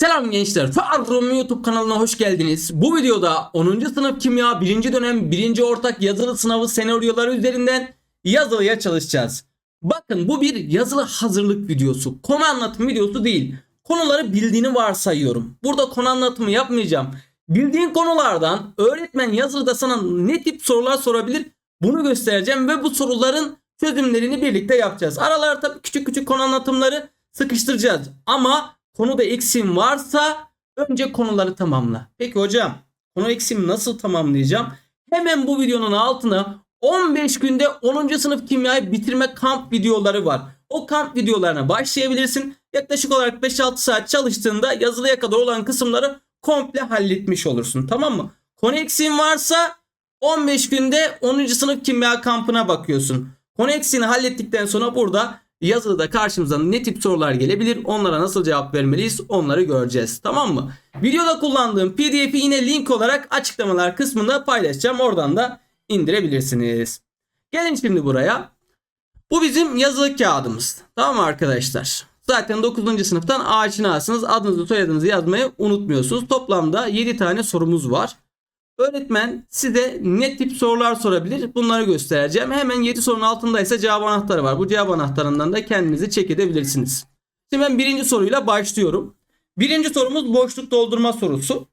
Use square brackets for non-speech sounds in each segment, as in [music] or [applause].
Selam gençler. Farrum YouTube kanalına hoş geldiniz. Bu videoda 10. sınıf kimya 1. dönem 1. ortak yazılı sınavı senaryoları üzerinden yazılıya çalışacağız. Bakın bu bir yazılı hazırlık videosu. Konu anlatım videosu değil. Konuları bildiğini varsayıyorum. Burada konu anlatımı yapmayacağım. Bildiğin konulardan öğretmen yazılıda sana ne tip sorular sorabilir bunu göstereceğim ve bu soruların çözümlerini birlikte yapacağız. Aralara tabii küçük küçük konu anlatımları sıkıştıracağız. Ama konuda eksim varsa önce konuları tamamla. Peki hocam konu eksimi nasıl tamamlayacağım? Hemen bu videonun altına 15 günde 10. sınıf kimyayı bitirme kamp videoları var. O kamp videolarına başlayabilirsin. Yaklaşık olarak 5-6 saat çalıştığında yazılıya kadar olan kısımları komple halletmiş olursun. Tamam mı? Konu eksiğin varsa 15 günde 10. sınıf kimya kampına bakıyorsun. Konu eksiğini hallettikten sonra burada yazılıda karşımıza ne tip sorular gelebilir? Onlara nasıl cevap vermeliyiz? Onları göreceğiz. Tamam mı? Videoda kullandığım PDF'i yine link olarak açıklamalar kısmında paylaşacağım. Oradan da indirebilirsiniz. Gelin şimdi buraya. Bu bizim yazılı kağıdımız. Tamam mı arkadaşlar? Zaten 9. sınıftan aşinasınız. Adınızı soyadınızı yazmayı unutmuyorsunuz. Toplamda 7 tane sorumuz var. Öğretmen size ne tip sorular sorabilir bunları göstereceğim. Hemen 7 sorunun altında ise cevap anahtarı var. Bu cevap anahtarından da kendinizi çek edebilirsiniz. Şimdi ben birinci soruyla başlıyorum. Birinci sorumuz boşluk doldurma sorusu.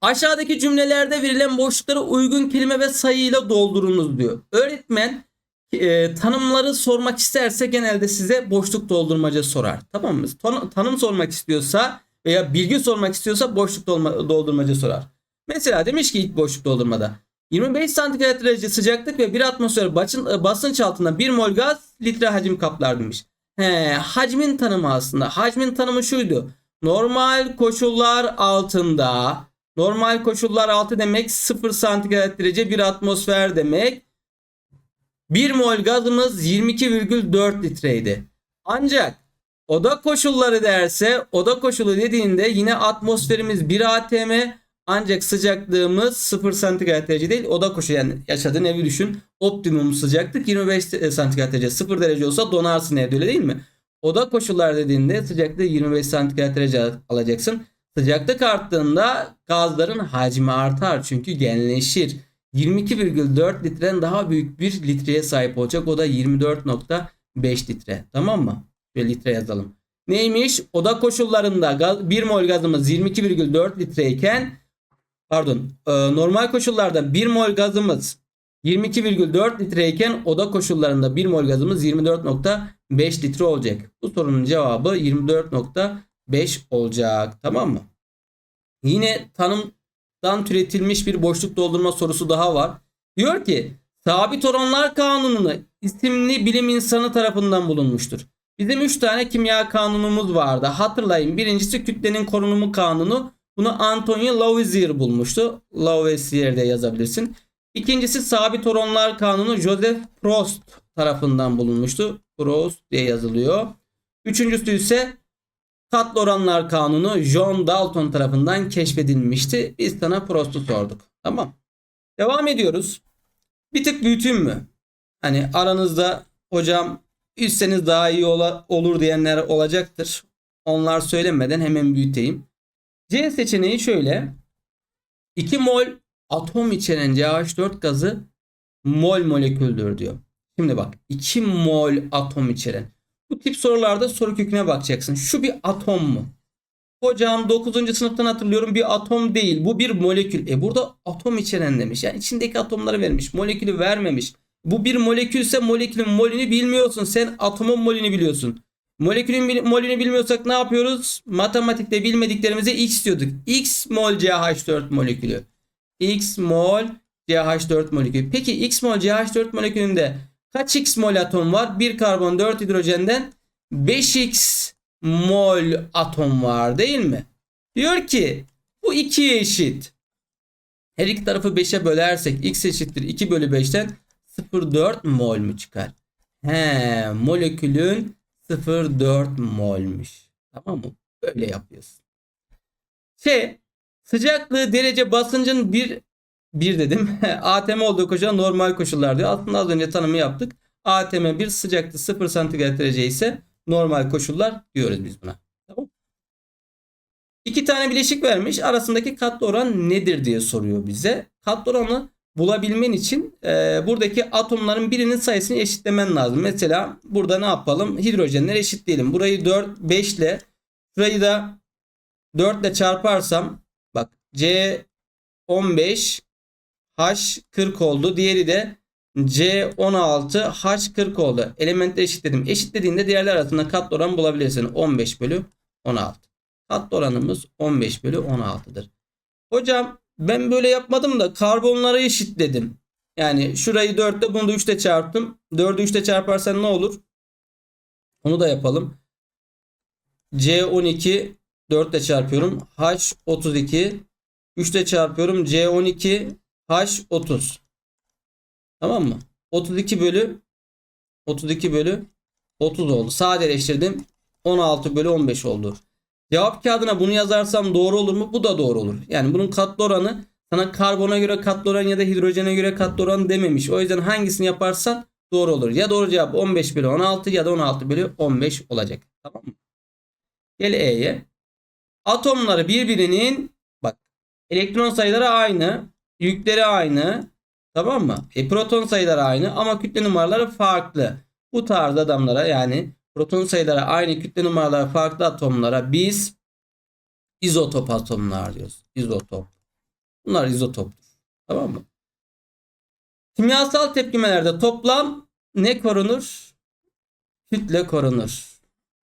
Aşağıdaki cümlelerde verilen boşlukları uygun kelime ve sayıyla doldurunuz diyor. Öğretmen e, tanımları sormak isterse genelde size boşluk doldurmaca sorar. Tamam mı? Tan- tanım sormak istiyorsa veya bilgi sormak istiyorsa boşluk doldurmaca sorar. Mesela demiş ki ilk boşluk doldurmada 25 santigrat derece sıcaklık ve 1 atmosfer basın, basınç altında 1 mol gaz litre hacim kaplar demiş. He, hacmin tanımı aslında. Hacmin tanımı şuydu. Normal koşullar altında normal koşullar altı demek 0 santigrat derece 1 atmosfer demek. 1 mol gazımız 22,4 litreydi. Ancak oda koşulları derse oda koşulu dediğinde yine atmosferimiz 1 atm ancak sıcaklığımız 0 santigrat derece değil. Oda koşulu yani yaşadığın evi düşün. Optimum sıcaklık 25 santigrat derece. 0 derece olsa donarsın evde öyle değil mi? Oda koşullar dediğinde sıcaklığı 25 santigrat derece alacaksın. Sıcaklık arttığında gazların hacmi artar çünkü genleşir. 22,4 litreden daha büyük bir litreye sahip olacak. O da 24,5 litre. Tamam mı? Şöyle litre yazalım. Neymiş? Oda koşullarında gaz, 1 mol gazımız 22,4 litreyken pardon e, normal koşullarda 1 mol gazımız 22,4 litreyken oda koşullarında 1 mol gazımız 24,5 litre olacak. Bu sorunun cevabı 24,5 olacak. Tamam mı? Yine tanımdan türetilmiş bir boşluk doldurma sorusu daha var. Diyor ki sabit oranlar kanununu isimli bilim insanı tarafından bulunmuştur. Bizim 3 tane kimya kanunumuz vardı. Hatırlayın. Birincisi kütlenin korunumu kanunu. Bunu Antonio Lavoisier bulmuştu. Lavoisier de yazabilirsin. İkincisi sabit oranlar kanunu Joseph Prost tarafından bulunmuştu. Prost diye yazılıyor. Üçüncüsü ise katlı oranlar kanunu John Dalton tarafından keşfedilmişti. Biz sana Prost'u sorduk. Tamam. Devam ediyoruz. Bir tık büyüteyim mü? Hani aranızda hocam üstseniz daha iyi ola, olur diyenler olacaktır. Onlar söylemeden hemen büyüteyim. C seçeneği şöyle. 2 mol atom içeren CH4 gazı mol moleküldür diyor. Şimdi bak 2 mol atom içeren. Bu tip sorularda soru köküne bakacaksın. Şu bir atom mu? Hocam 9. sınıftan hatırlıyorum bir atom değil. Bu bir molekül. E burada atom içeren demiş. Yani içindeki atomları vermiş. Molekülü vermemiş. Bu bir molekülse molekülün molünü bilmiyorsun. Sen atomun molünü biliyorsun. Molekülün molünü bilmiyorsak ne yapıyoruz? Matematikte bilmediklerimize x diyorduk. X mol CH4 molekülü. X mol CH4 molekülü. Peki X mol CH4 molekülünde kaç X mol atom var? 1 karbon 4 hidrojenden 5X mol atom var değil mi? Diyor ki bu 2'ye eşit. Her iki tarafı 5'e bölersek x eşittir 2 bölü 5'ten 0,4 mol mu çıkar? He, molekülün 0,4 molmuş. Tamam mı? Böyle yapıyorsun. Şey, sıcaklığı derece basıncın bir bir dedim. [laughs] ATM olduğu koşullar normal koşullar diyor. Aslında az önce tanımı yaptık. ATM bir sıcaklığı 0 santigrat derece ise normal koşullar diyoruz biz buna. Tamam. İki tane bileşik vermiş. Arasındaki katlı oran nedir diye soruyor bize. Katlı oranı bulabilmen için e, buradaki atomların birinin sayısını eşitlemen lazım. Mesela burada ne yapalım? Hidrojenleri eşitleyelim. Burayı 4, 5 ile şurayı da 4 ile çarparsam bak C 15 H 40 oldu. Diğeri de C 16 H 40 oldu. Elementleri eşitledim. Eşitlediğinde diğerler arasında katlı oran bulabilirsin. 15 bölü 16. Katlı oranımız 15 bölü 16'dır. Hocam ben böyle yapmadım da karbonları eşitledim. Yani şurayı 4 ile bunu da 3 ile çarptım. 4'ü 3 ile çarparsan ne olur? Onu da yapalım. C12 4 ile çarpıyorum. H32 3 ile çarpıyorum. C12 H30. Tamam mı? 32 bölü 32 bölü 30 oldu. Sadeleştirdim. 16 bölü 15 oldu. Cevap kağıdına bunu yazarsam doğru olur mu? Bu da doğru olur. Yani bunun katlı oranı sana karbona göre katlı oran ya da hidrojene göre katlı oran dememiş. O yüzden hangisini yaparsan doğru olur. Ya doğru cevap 15 bölü 16 ya da 16 bölü 15 olacak. Tamam mı? Gel E'ye. Atomları birbirinin bak elektron sayıları aynı. Yükleri aynı. Tamam mı? E, proton sayıları aynı ama kütle numaraları farklı. Bu tarz adamlara yani proton sayıları aynı kütle numaraları farklı atomlara biz izotop atomlar diyoruz. İzotop. Bunlar izotoptur. Tamam mı? Kimyasal tepkimelerde toplam ne korunur? Kütle korunur.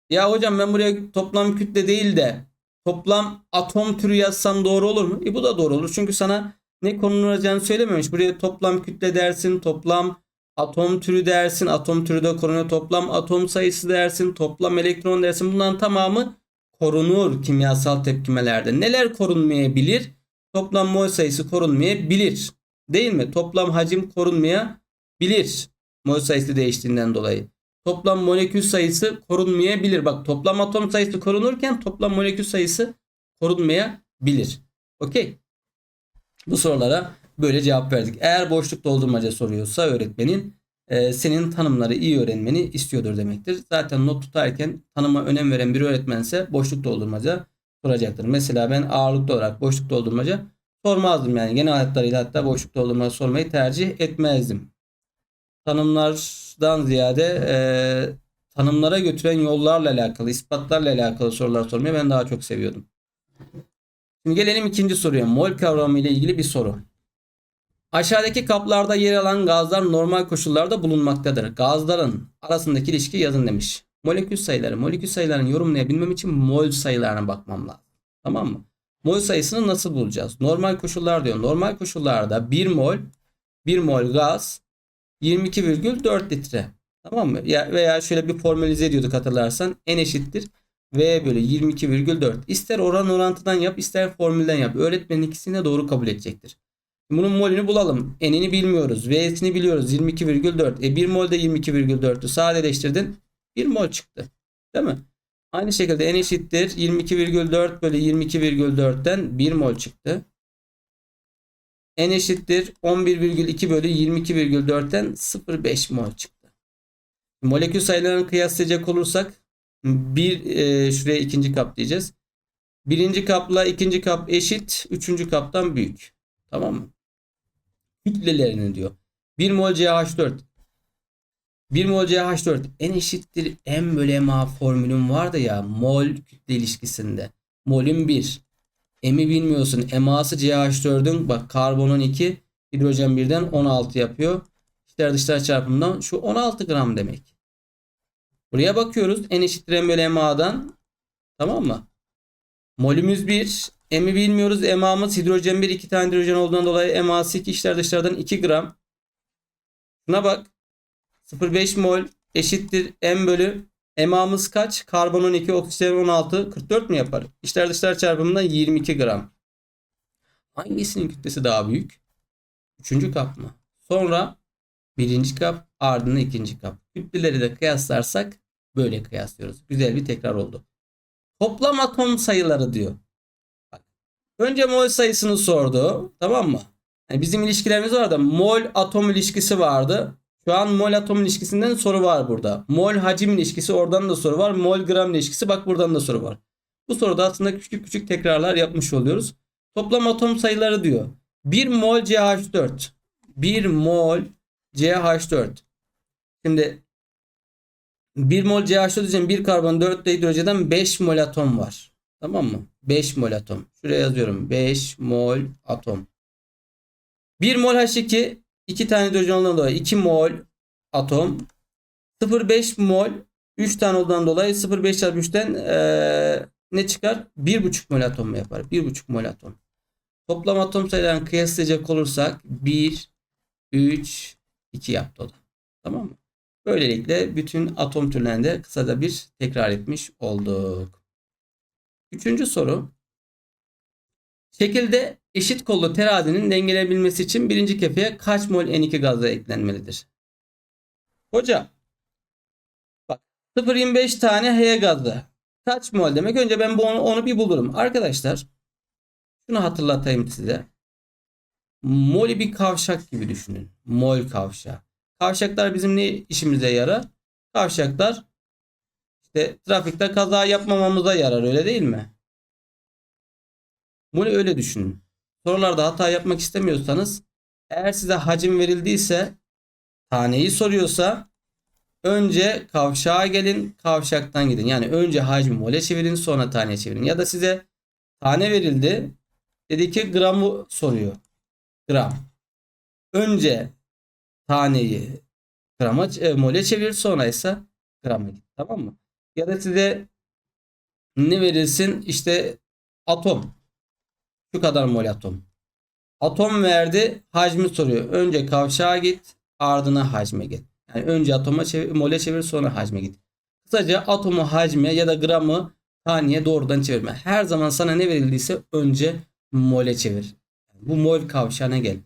Ya hocam ben buraya toplam kütle değil de toplam atom türü yazsam doğru olur mu? E bu da doğru olur. Çünkü sana ne konulacağını söylememiş. Buraya toplam kütle dersin, toplam atom türü dersin, atom türü de korunuyor, toplam atom sayısı dersin, toplam elektron dersin. Bunların tamamı korunur kimyasal tepkimelerde. Neler korunmayabilir? Toplam mol sayısı korunmayabilir. Değil mi? Toplam hacim korunmayabilir. Mol sayısı değiştiğinden dolayı. Toplam molekül sayısı korunmayabilir. Bak toplam atom sayısı korunurken toplam molekül sayısı korunmayabilir. Okey. Bu sorulara böyle cevap verdik. Eğer boşluk doldurmaca soruyorsa öğretmenin e, senin tanımları iyi öğrenmeni istiyordur demektir. Zaten not tutarken tanıma önem veren bir öğretmense boşluk doldurmaca soracaktır. Mesela ben ağırlıklı olarak boşluk doldurmaca sormazdım yani. Genel hatlarıyla hatta boşluk doldurmaca sormayı tercih etmezdim. Tanımlardan ziyade e, tanımlara götüren yollarla alakalı, ispatlarla alakalı sorular sormayı ben daha çok seviyordum. Şimdi gelelim ikinci soruya. Mol kavramı ile ilgili bir soru. Aşağıdaki kaplarda yer alan gazlar normal koşullarda bulunmaktadır. Gazların arasındaki ilişki yazın demiş. Molekül sayıları. Molekül sayılarını yorumlayabilmem için mol sayılarına bakmam lazım. Tamam mı? Mol sayısını nasıl bulacağız? Normal koşullar diyor. Normal koşullarda 1 mol 1 mol gaz 22,4 litre. Tamam mı? Ya veya şöyle bir formalize ediyorduk hatırlarsan. N eşittir V bölü 22,4. İster oran orantıdan yap ister formülden yap. Öğretmenin ikisini de doğru kabul edecektir. Bunun molünü bulalım. N'ini bilmiyoruz. V'sini biliyoruz. 22,4. E 1 mol de 22,4'tü. Sadeleştirdin. 1 mol çıktı. Değil mi? Aynı şekilde N eşittir. 22,4 bölü 22,4'ten 1 mol çıktı. N eşittir. 11,2 bölü 22,4'ten 0,5 mol çıktı. Molekül sayılarını kıyaslayacak olursak bir e, şuraya ikinci kap diyeceğiz. Birinci kapla ikinci kap eşit. Üçüncü kaptan büyük. Tamam mı? Kütlelerini diyor. 1 mol CH4. 1 mol CH4 en eşittir M bölü MA formülüm vardı ya mol kütle ilişkisinde. Molün 1. M'i bilmiyorsun. MA'sı CH4'ün bak karbonun 2 hidrojen 1'den 16 yapıyor. İçler dışlar çarpımından şu 16 gram demek. Buraya bakıyoruz. N eşittir M bölü MA'dan. Tamam mı? Molümüz 1. M'i bilmiyoruz. MA'mız hidrojen 1. 2 tane hidrojen olduğundan dolayı MA'sı 2 içler dışlardan 2 gram. Şuna bak. 0,5 mol eşittir M bölü MA'mız kaç? Karbon 12, oksijen 16, 44 mi yapar? İçler dışlar çarpımından 22 gram. Hangisinin kütlesi daha büyük? Üçüncü kap mı? Sonra birinci kap ardından ikinci kap. Kütleleri de kıyaslarsak böyle kıyaslıyoruz. Güzel bir tekrar oldu. Toplam atom sayıları diyor. Önce mol sayısını sordu. Tamam mı? Yani bizim ilişkilerimiz vardı. Mol atom ilişkisi vardı. Şu an mol atom ilişkisinden soru var burada. Mol hacim ilişkisi oradan da soru var. Mol gram ilişkisi bak buradan da soru var. Bu soruda aslında küçük küçük tekrarlar yapmış oluyoruz. Toplam atom sayıları diyor. 1 mol CH4. 1 mol CH4. Şimdi 1 mol CH4 için 1 karbon 4 de hidrojenden 5 mol atom var. Tamam mı? 5 mol atom. Şuraya yazıyorum. 5 mol atom. 1 mol H2 2 tane hidrojen olduğundan dolayı 2 mol atom. 0,5 mol 3 tane olduğundan dolayı 0,5 çarpı 3'ten eee, ne çıkar? 1,5 mol atom mu yapar? 1,5 mol atom. Toplam atom sayılarını kıyaslayacak olursak 1, 3, 2 yaptı o da. Tamam mı? Böylelikle bütün atom türlerinde kısaca bir tekrar etmiş olduk. Üçüncü soru. Şekilde eşit kollu terazinin dengelenebilmesi için birinci kefeye kaç mol N2 gazı eklenmelidir? Hocam bak 0.25 tane H gazı kaç mol demek? Önce ben bu onu, onu bir bulurum. Arkadaşlar şunu hatırlatayım size. Mol'i bir kavşak gibi düşünün. Mol kavşağı. Kavşaklar bizim ne işimize yarar? Kavşaklar işte trafikte kaza yapmamamıza yarar öyle değil mi? Bunu öyle düşünün. Sorularda hata yapmak istemiyorsanız eğer size hacim verildiyse taneyi soruyorsa önce kavşağa gelin kavşaktan gidin. Yani önce hacmi mole çevirin sonra taneye çevirin. Ya da size tane verildi dedi ki gramı soruyor. Gram. Önce taneyi grama e, mole çevir sonra ise grama git. Tamam mı? Ya da size ne verilsin? İşte atom. Şu kadar mol atom. Atom verdi. Hacmi soruyor. Önce kavşağa git. Ardına hacme git. Yani önce atoma çevir, mole çevir sonra hacme git. Kısaca atomu hacme ya da gramı taneye doğrudan çevirme. Her zaman sana ne verildiyse önce mole çevir. Bu mol kavşağına gel.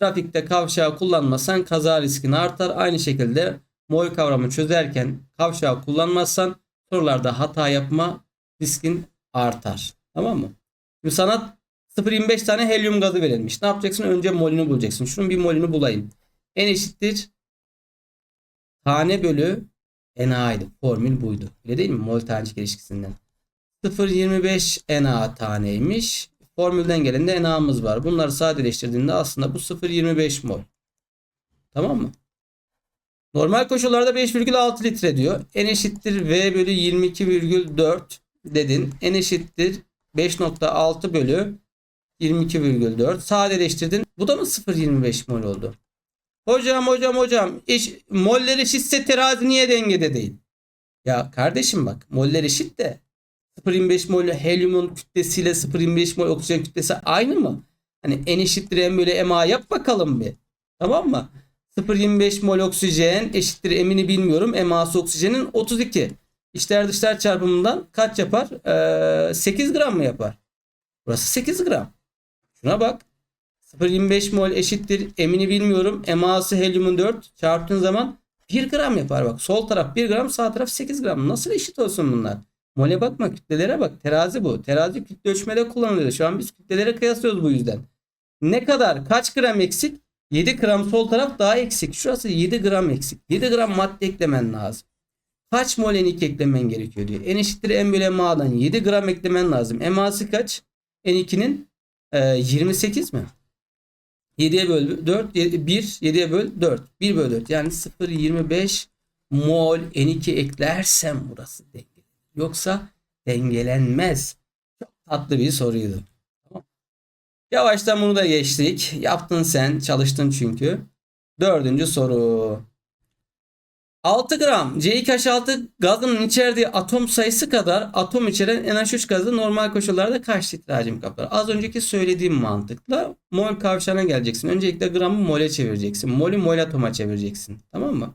Trafikte kavşağı kullanmazsan kaza riskin artar. Aynı şekilde mol kavramı çözerken kavşağı kullanmazsan sorularda hata yapma riskin artar. Tamam mı? Şimdi sana 0.25 tane helyum gazı verilmiş. Ne yapacaksın? Önce molünü bulacaksın. Şunun bir molünü bulayım. N eşittir tane bölü NA'ydı. Formül buydu. Öyle değil mi? Mol tanecik ilişkisinden. 0.25 Na taneymiş. Formülden gelen de NA'mız var. Bunları sadeleştirdiğinde aslında bu 0.25 mol. Tamam mı? Normal koşullarda 5,6 litre diyor. N eşittir V bölü 22,4 dedin. N eşittir 5.6 bölü 22,4 sadeleştirdin. Bu da mı 0.25 mol oldu? Hocam hocam hocam eş, moller eşitse terazi niye dengede değil? Ya kardeşim bak moller eşit de 0.25 mol helyumun kütlesiyle 0.25 mol oksijen kütlesi aynı mı? Hani en eşittir m bölü ma yap bakalım bir. Tamam mı? 0.25 mol oksijen eşittir emini bilmiyorum. Eması oksijenin 32. İçler dışlar çarpımından kaç yapar? Ee, 8 gram mı yapar? Burası 8 gram. Şuna bak. 0.25 mol eşittir. Emini bilmiyorum. Eması helyumun 4 çarptığın zaman 1 gram yapar. Bak sol taraf 1 gram sağ taraf 8 gram. Nasıl eşit olsun bunlar? Mole bakma kütlelere bak. Terazi bu. Terazi kütle ölçmede kullanılıyor. Şu an biz kütlelere kıyaslıyoruz bu yüzden. Ne kadar? Kaç gram eksik? 7 gram sol taraf daha eksik. Şurası 7 gram eksik. 7 gram madde eklemen lazım. Kaç mol N2 eklemen gerekiyor diyor. N eşittir M bölü MA'dan 7 gram eklemen lazım. MA'sı kaç? N2'nin e, 28 mi? 7'ye böl 4 1 7'ye böl 4 1 böl 4 yani 0.25 mol N2 eklersem burası dengeli. Yoksa dengelenmez. Çok tatlı bir soruydu. Yavaştan bunu da geçtik. Yaptın sen çalıştın çünkü. Dördüncü soru. 6 gram C2H6 gazının içerdiği atom sayısı kadar atom içeren NH3 gazı normal koşullarda kaç litre hacim kaplar? Az önceki söylediğim mantıkla mol kavşağına geleceksin. Öncelikle gramı mole çevireceksin. Molü mol atoma çevireceksin. Tamam mı?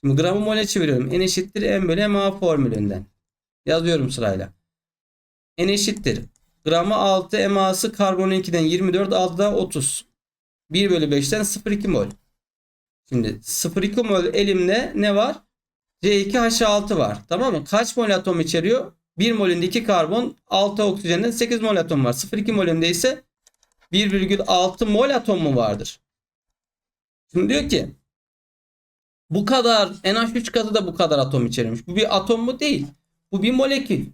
Şimdi gramı mole çeviriyorum. N eşittir M bölü MA formülünden. Yazıyorum sırayla. N eşittir. Gramı 6 MA'sı karbon 2'den 24 6'da 30. 1 bölü 5'ten 0,2 mol. Şimdi 0,2 mol elimde ne var? C2H6 var. Tamam mı? Kaç mol atom içeriyor? 1 molünde 2 karbon, 6 oksijenden 8 mol atom var. 0,2 molünde ise 1,6 mol atom mu vardır? Şimdi diyor ki bu kadar NH3 gazı da bu kadar atom içermiş. Bu bir atom mu değil? Bu bir molekül.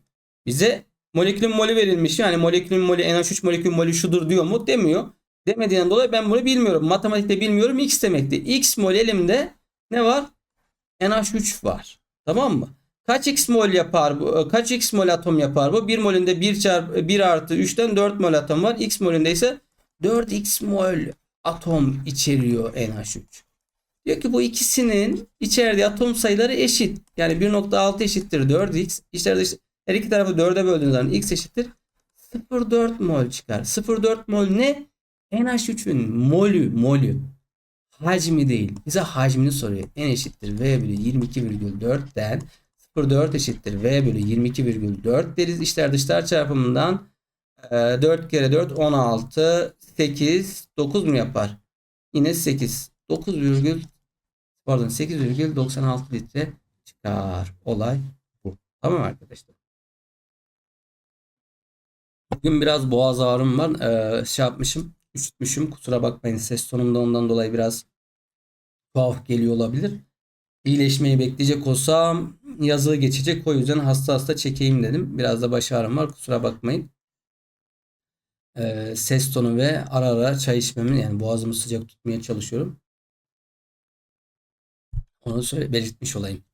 Bize molekülün molü verilmiş. Yani molekülün molü NH3 molekülün molü şudur diyor mu? Demiyor. Demediğinden dolayı ben bunu bilmiyorum. Matematikte bilmiyorum. X demekti. X mol elimde ne var? NH3 var. Tamam mı? Kaç x mol yapar bu? Kaç x mol atom yapar bu? 1 molünde 1 çarpı 1 artı 3'ten 4 mol atom var. X molünde ise 4x mol atom içeriyor NH3. Diyor ki bu ikisinin içerdiği atom sayıları eşit. Yani 1.6 eşittir 4x. İçeride her iki tarafı 4'e böldüğünüz zaman x eşittir 0.4 mol çıkar. 0.4 mol ne? NH3'ün molü molü. Hacmi değil. Bize hacmini soruyor. N eşittir V bölü 22,4'ten 0.4 eşittir V bölü 22,4 deriz. İçler dışlar çarpımından e, 4 kere 4 16 8 9 mu yapar? Yine 8. 9 virgül pardon 8,96 litre çıkar. Olay bu. Tamam arkadaşlar? Bugün biraz boğaz ağrım var. Ee, şey yapmışım. Üşütmüşüm. Kusura bakmayın. Ses tonumda ondan dolayı biraz tuhaf geliyor olabilir. İyileşmeyi bekleyecek olsam yazığı geçecek. O yüzden hasta hasta çekeyim dedim. Biraz da baş ağrım var. Kusura bakmayın. Ee, ses tonu ve ara ara çay içmemi yani boğazımı sıcak tutmaya çalışıyorum. Onu söyle belirtmiş olayım.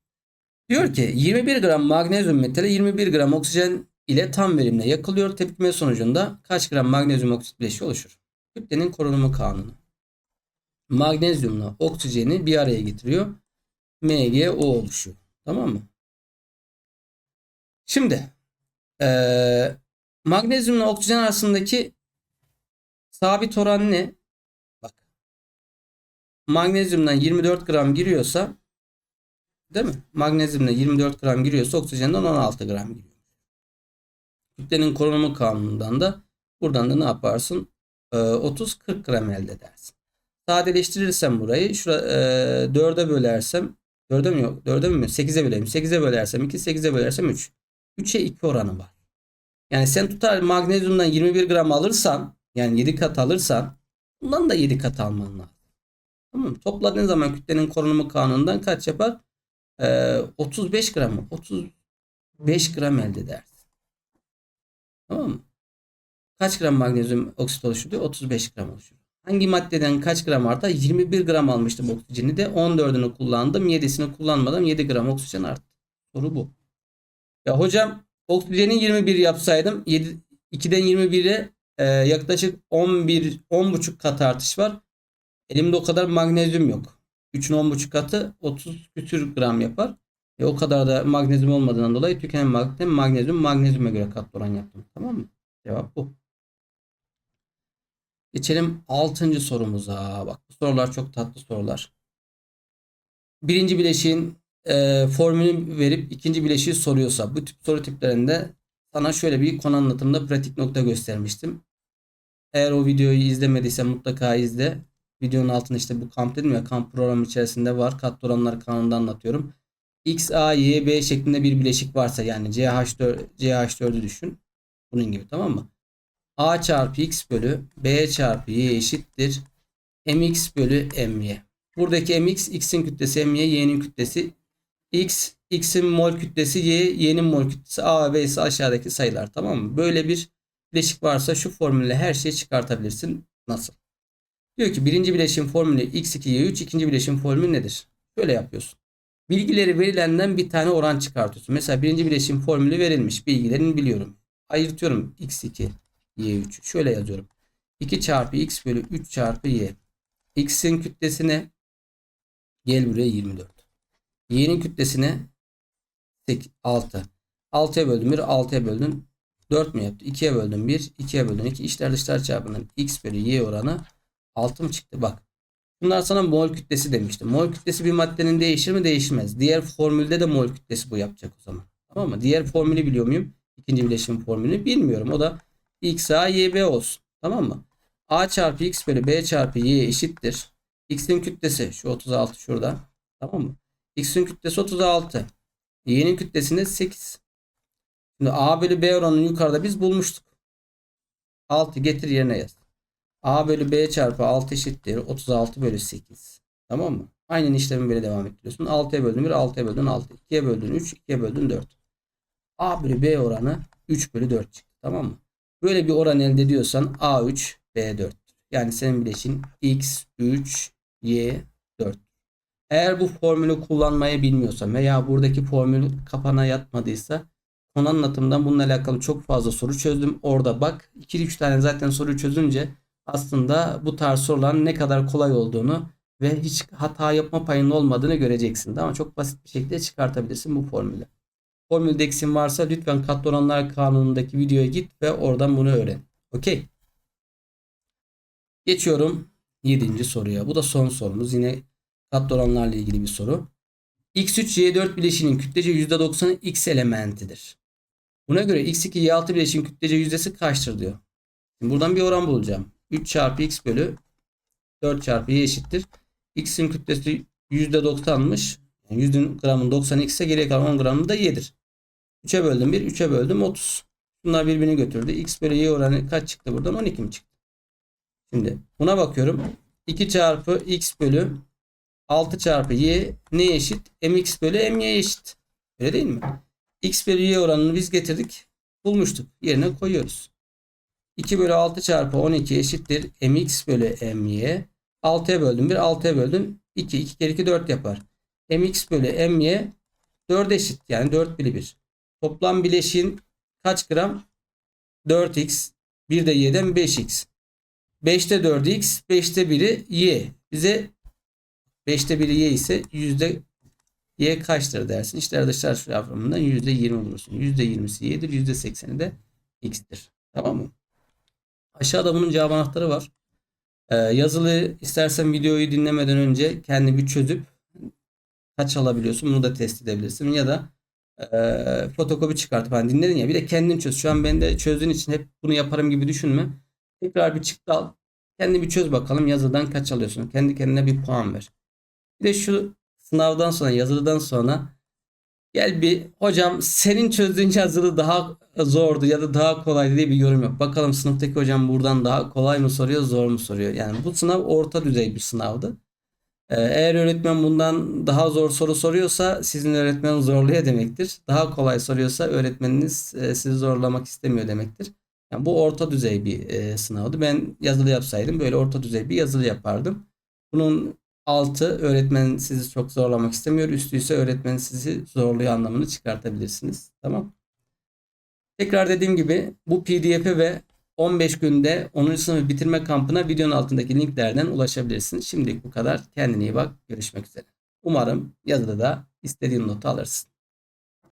Diyor ki 21 gram magnezyum metali 21 gram oksijen ile tam verimle yakılıyor. Tepkime sonucunda kaç gram magnezyum oksit bileşiği oluşur? Kütlenin korunumu kanunu. Magnezyumla oksijeni bir araya getiriyor. MgO oluşuyor. Tamam mı? Şimdi ee, magnezyumla oksijen arasındaki sabit oran ne? Bak. Magnezyumdan 24 gram giriyorsa değil mi? Magnezyumdan 24 gram giriyorsa oksijenden 16 gram giriyor. Kütlenin korunumu kanunundan da buradan da ne yaparsın? Ee, 30-40 gram elde edersin. Sadeleştirirsem burayı şura, e, 4'e bölersem 4'e mi yok? 4'e mi? 8'e böleyim. 8'e bölersem 2, 8'e bölersem 3. 3'e 2 oranı var. Yani sen tutar magnezyumdan 21 gram alırsan yani 7 kat alırsan bundan da 7 kat alman lazım. Tamam mı? Topladığın zaman kütlenin korunumu kanunundan kaç yapar? Ee, 35 gram mı? 35 gram elde edersin. Tamam mı? Kaç gram magnezyum oksit oluşuyor? 35 gram oluşuyor. Hangi maddeden kaç gram artar? 21 gram almıştım oksijeni de 14'ünü kullandım. 7'sini kullanmadım. 7 gram oksijen arttı. Soru bu. Ya hocam oksijenin 21 yapsaydım 7, 2'den 21'e e, yaklaşık 11 10,5 kat artış var. Elimde o kadar magnezyum yok. 3'ün 10,5 katı 30 küsür gram yapar. E, o kadar da magnezyum olmadığından dolayı tükenen magnezyum, magnezyum magnezyuma göre katlı oran yaptım. Tamam mı? Cevap bu. Geçelim 6. sorumuza. Bak bu sorular çok tatlı sorular. Birinci bileşiğin e, formülünü verip ikinci bileşiği soruyorsa bu tip soru tiplerinde sana şöyle bir konu anlatımında pratik nokta göstermiştim. Eğer o videoyu izlemediysen mutlaka izle. Videonun altında işte bu kamp dedim ya kamp programı içerisinde var. Katlı oranlar kanununda anlatıyorum. X, A, Y, B şeklinde bir bileşik varsa yani CH4, CH4'ü düşün. Bunun gibi tamam mı? A çarpı X bölü B çarpı Y eşittir. MX bölü MY. Buradaki MX X'in kütlesi MY Y'nin kütlesi X X'in mol kütlesi Y Y'nin mol kütlesi A ve B ise aşağıdaki sayılar tamam mı? Böyle bir bileşik varsa şu formülle her şeyi çıkartabilirsin. Nasıl? Diyor ki birinci bileşim formülü X2Y3 ikinci bileşim formülü nedir? Şöyle yapıyorsun. Bilgileri verilenden bir tane oran çıkartıyorsun. Mesela birinci bileşim formülü verilmiş. Bilgilerini biliyorum. Ayırtıyorum X2 Y3. Şöyle yazıyorum. 2 çarpı X bölü 3 çarpı Y. X'in kütlesine gel buraya 24. Y'nin kütlesine 8, 6. 6'ya böldüm 1, 6'ya böldüm 4 mü yaptı? 2'ye böldüm 1, 2'ye böldüm 2. İçler dışlar çarpımının X bölü Y oranı 6 mı çıktı? Bak. Bunlar sana mol kütlesi demiştim. Mol kütlesi bir maddenin değişir mi? Değişmez. Diğer formülde de mol kütlesi bu yapacak o zaman. Tamam mı? Diğer formülü biliyor muyum? İkinci bileşim formülünü bilmiyorum. O da X A Y B olsun. Tamam mı? A çarpı X bölü B çarpı Y eşittir. X'in kütlesi şu 36 şurada. Tamam mı? X'in kütlesi 36. Y'nin kütlesinde 8. Şimdi A bölü B oranını yukarıda biz bulmuştuk. 6 getir yerine yaz. A bölü B çarpı 6 eşittir. 36 bölü 8. Tamam mı? Aynı işlemi böyle devam ettiriyorsun. 6'ya böldün 1, 6'ya böldün 6. 2'ye böldün 3, 2'ye böldün 4. A bölü B oranı 3 bölü 4 çıktı. Tamam mı? Böyle bir oran elde ediyorsan A3 B4. Yani senin bileşin X3 Y4. Eğer bu formülü kullanmayı bilmiyorsan veya buradaki formül kafana yatmadıysa konu anlatımdan bununla alakalı çok fazla soru çözdüm. Orada bak 2-3 tane zaten soru çözünce aslında bu tarz soruların ne kadar kolay olduğunu ve hiç hata yapma payının olmadığını göreceksin. Ama çok basit bir şekilde çıkartabilirsin bu formülü. Formülde eksin varsa lütfen katlananlar kanunundaki videoya git ve oradan bunu öğren. Okey. Geçiyorum 7. soruya. Bu da son sorumuz. Yine katlananlarla ilgili bir soru. X3 Y4 bileşinin kütlece %90'ı X elementidir. Buna göre X2 Y6 bileşinin kütlece yüzdesi kaçtır diyor. Şimdi buradan bir oran bulacağım. 3 çarpı X bölü 4 çarpı Y eşittir. X'in kütlesi %90'mış. Yani 100 gramın 90 X'e geriye kalan 10 gramın da Y'dir. 3'e böldüm 1, 3'e böldüm 30. Bunlar birbirini götürdü. X bölü Y oranı kaç çıktı buradan? 12 mi çıktı? Şimdi buna bakıyorum. 2 çarpı X bölü 6 çarpı Y ne eşit? MX bölü MY eşit. Öyle değil mi? X bölü Y oranını biz getirdik. Bulmuştuk. Yerine koyuyoruz. 2 bölü 6 çarpı 12 eşittir. MX bölü MY. 6'ya böldüm 1. 6'ya böldüm 2. 2 kere 2 4 yapar. MX bölü MY 4 eşit. Yani 4 bölü 1. Toplam bileşin kaç gram? 4x. Bir de y'den 5x. 5'te 4x. 5'te 1'i y. Bize 5'te 1'i y ise yüzde y kaçtır dersin. İşler dışlar şuraflarından yüzde 20 bulursun. Yüzde 20'si y'dir. Yüzde 80'i de x'tir. Tamam mı? Aşağıda bunun cevap anahtarı var. Ee, yazılı istersen videoyu dinlemeden önce kendi bir çözüp kaç alabiliyorsun bunu da test edebilirsin. Ya da e, fotokopi çıkartıp hani dinledin ya bir de kendin çöz. Şu an ben de çözdüğün için hep bunu yaparım gibi düşünme. Tekrar bir çıktı al. Kendi bir çöz bakalım yazıdan kaç alıyorsun. Kendi kendine bir puan ver. Bir de şu sınavdan sonra yazılıdan sonra gel bir hocam senin çözdüğün yazılı daha zordu ya da daha kolaydı diye bir yorum yap. Bakalım sınıftaki hocam buradan daha kolay mı soruyor zor mu soruyor. Yani bu sınav orta düzey bir sınavdı. Ee, Eğer öğretmen bundan daha zor soru soruyorsa sizin öğretmen zorluyor demektir. Daha kolay soruyorsa öğretmeniniz e, sizi zorlamak istemiyor demektir. Yani bu orta düzey bir e, sınavdı. Ben yazılı yapsaydım böyle orta düzey bir yazılı yapardım. Bunun altı öğretmen sizi çok zorlamak istemiyor. Üstü ise öğretmen sizi zorluyor anlamını çıkartabilirsiniz. Tamam. Tekrar dediğim gibi bu pdf'e ve 15 günde 10. sınıfı bitirme kampına videonun altındaki linklerden ulaşabilirsiniz. Şimdilik bu kadar. Kendine iyi bak. Görüşmek üzere. Umarım yazıda da istediğin notu alırsın.